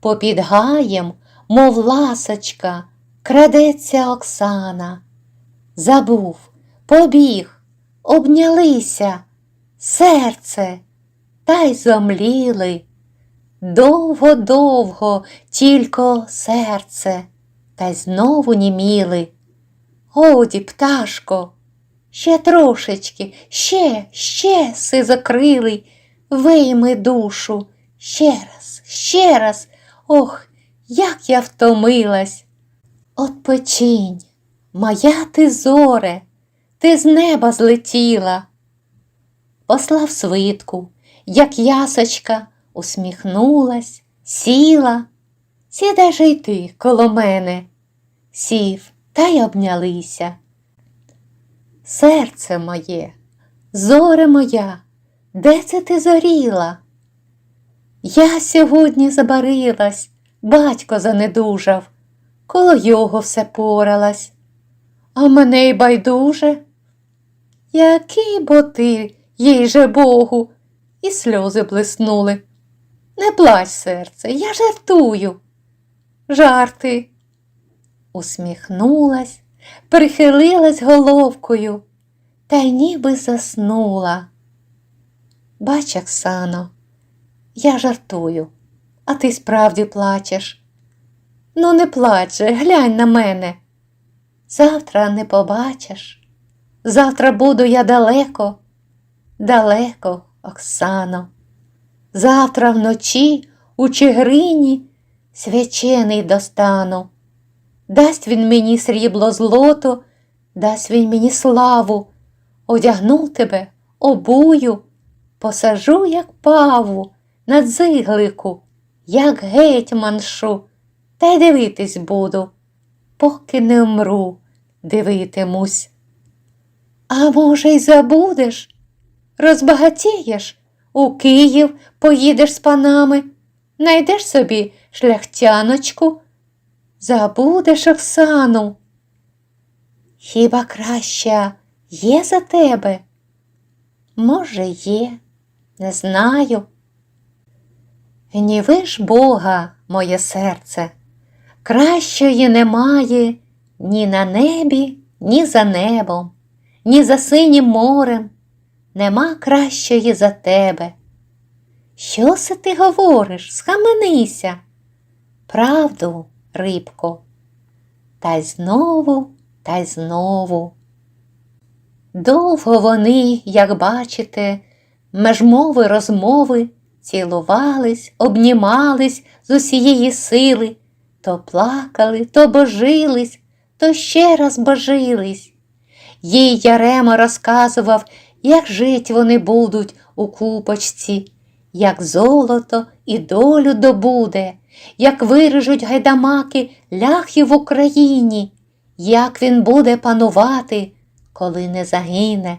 попід гаєм, мов ласочка, крадеться Оксана. Забув, побіг, обнялися, серце, та й зомліли. Довго-довго тільки серце, та й знову німіли. Годі, пташко, ще трошечки, ще, ще си закрилий, вийми душу, ще раз, ще раз, ох, як я втомилась. Отпочинь, моя ти зоре, ти з неба злетіла. Послав свитку, як ясочка, усміхнулась, сіла, сідай же й ти коло мене, сів та й обнялися. Серце моє, зоре моя, де це ти зоріла? Я сьогодні забарилась, батько занедужав, коло його все поралась, а мене й байдуже. Який бо ти, їй же Богу, і сльози блиснули. Не плач, серце, я жартую. Жарти. Усміхнулась, прихилилась головкою та й ніби заснула. Бач, Оксано, я жартую, а ти справді плачеш. Ну, не плач глянь на мене. Завтра не побачиш. Завтра буду я далеко, далеко, Оксано. Завтра вночі у Чигирині свячений достану. Дасть він мені срібло злото, дасть він мені славу, одягну тебе, обую, посажу, як паву, на дзиглику, як гетьманшу, та й дивитись буду, поки не вмру, дивитимусь. А може, й забудеш? Розбагатієш, у Київ поїдеш з панами, найдеш собі шляхтяночку, забудеш Оксану. Хіба краща є за тебе? Може, є, не знаю. Гніви ж Бога, моє серце, кращої немає ні на небі, ні за небом, ні за синім морем, нема кращої за тебе. Що се ти говориш? Схаменися. Правду, рибко, та й знову, та й знову. Довго вони, як бачите, меж мови розмови цілувались, обнімались з усієї сили, то плакали, то божились, то ще раз божились. Їй Ярема розказував, як жить вони будуть у купочці, як золото і долю добуде, як вирежуть гайдамаки ляхи в Україні, як він буде панувати, коли не загине.